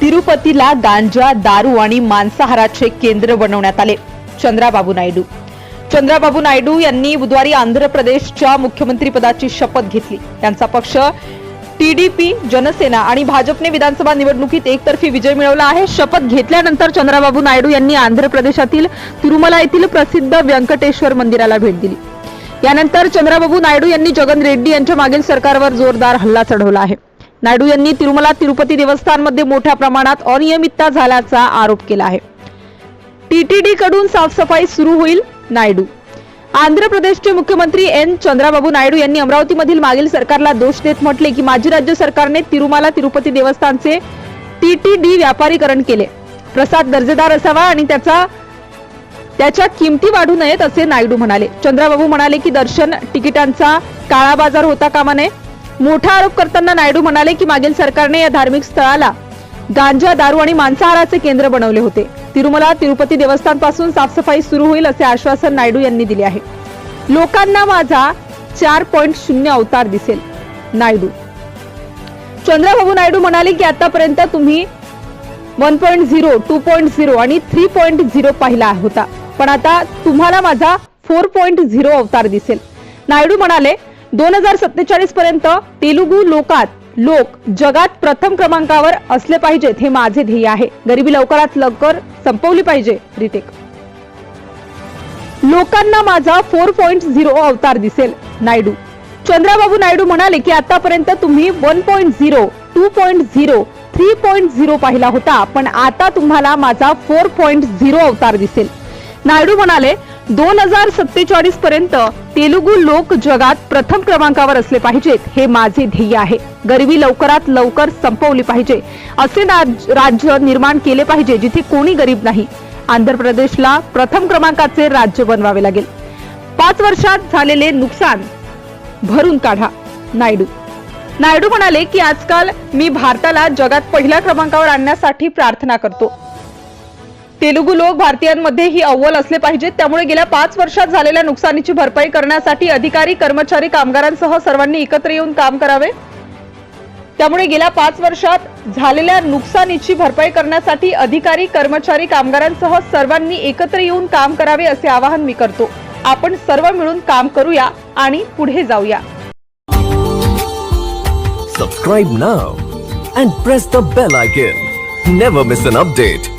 तिरुपतीला गांजा दारू आणि मांसाहाराचे केंद्र बनवण्यात आले. चंद्राबाबू नायडू. चंद्राबाबू नायडू यांनी बुधवारी आंध्र प्रदेशच्या मुख्यमंत्रीपदाची शपथ घेतली. त्यांचा पक्ष टीडीपी जनसेना आणि भाजपने विधानसभा निवडणुकीत एकतर्फी विजय मिळवला आहे. शपथ घेतल्यानंतर चंद्राबाबू नायडू यांनी आंध्र प्रदेशातील तिरुमला येथील प्रसिद्ध व्यंकटेश्वर मंदिराला भेट दिली. यानंतर चंद्राबाबू नायडू यांनी जगन रेड्डी यांच्या मागील सरकारवर जोरदार हल्ला चढवला आहे. नायडू यांनी तिरुमला तिरुपती देवस्थानमध्ये मोठ्या प्रमाणात अनियमितता झाल्याचा आरोप केला आहे. टीटीडी कडून साफसफाई सुरू होईल नायडू. आंध्र प्रदेशचे मुख्यमंत्री एन. चंद्राबाबू नायडू यांनी अमरावतीमधील मागील सरकारला दोष देत म्हटले की माजी राज्य सरकारने तिरुमाला तिरुपती देवस्थानचे टीटीडी व्यापारीकरण केले. प्रसाद दर्जेदार असावा आणि त्याचा त्याच्या किमती वाढू नयेत असे नायडू म्हणाले. चंद्राबाबू म्हणाले की दर्शन तिकिटांचा काळा बाजार होता कामा नये. मोठा आरोप करताना नायडू म्हणाले की मागील सरकारने या धार्मिक स्थळाला गांजा दारू आणि मांसाहाराचे केंद्र बनवले होते. तिरुमला तिरुपती देवस्थानपासून साफसफाई सुरू होईल असे आश्वासन नायडू यांनी दिले आहे. लोकांना माझा चार पॉईंट शून्य अवतार दिसेल. नायडू. चंद्रबाबू नायडू म्हणाले की आतापर्यंत तुम्ही one point zero two point zero आणि थ्री पॉईंट झिरो पाहिला होता. पण आता तुम्हाला माझा फोर पॉईंट झिरो अवतार दिसेल. नायडू म्हणाले दोन हजार सत्तेचाळीस पर्यंत तेलुगू लोकात लोक जगात प्रथम क्रमांकावर असले पाहिजेत हे माझे ध्येय आहे. गरिबी लवकरात लवकर संपवली पाहिजे रितेक. लोकांना माझा फोर पॉईंट झिरो अवतार दिसेल नायडू. चंद्राबाबू नायडू म्हणाले की आतापर्यंत तुम्ही one point zero two point zero three point zero पाहिला होता पण आता तुम्हाला माझा फोर पॉईंट झिरो अवतार दिसेल. नायडू म्हणाले दोन हजार सत्तेचाळीस पर्यंत तेलुगू लोक जगात प्रथम क्रमांकावर असले पाहिजेत हे माझे ध्येय आहे. गरिबी लवकरात लवकर संपवली पाहिजे. असे राज- राज्य निर्माण केले पाहिजे जिथे कोणी गरीब नाही. आंध्र प्रदेशला प्रथम क्रमांकाचे राज्य बनवावे लागेल. पाच वर्षात झालेले नुकसान भरून काढा नायडू. नायडू म्हणाले की आजकाल मी भारताला जगात पहिल्या क्रमांकावर आणण्यासाठी प्रार्थना करतो. तेलुगू लोक भारतीयांमध्ये ही अव्वल असले पाहिजेत. त्यामुळे गेल्या पाच वर्षात झालेल्या नुकसानीची भरपाई करण्यासाठी अधिकारी कर्मचारी कामगारांसह सर्वांनी एकत्र येऊन काम करावे. त्यामुळे गेल्या पाच वर्षात झालेल्या नुकसानीची भरपाई करण्यासाठी अधिकारी कर्मचारी कामगारांसह सर्वांनी एकत्र येऊन काम करावे असे आवाहन मी करतो. आपण सर्व मिळून काम करूया आणि पुढे जाऊया. Subscribe now and press the bell icon never miss an update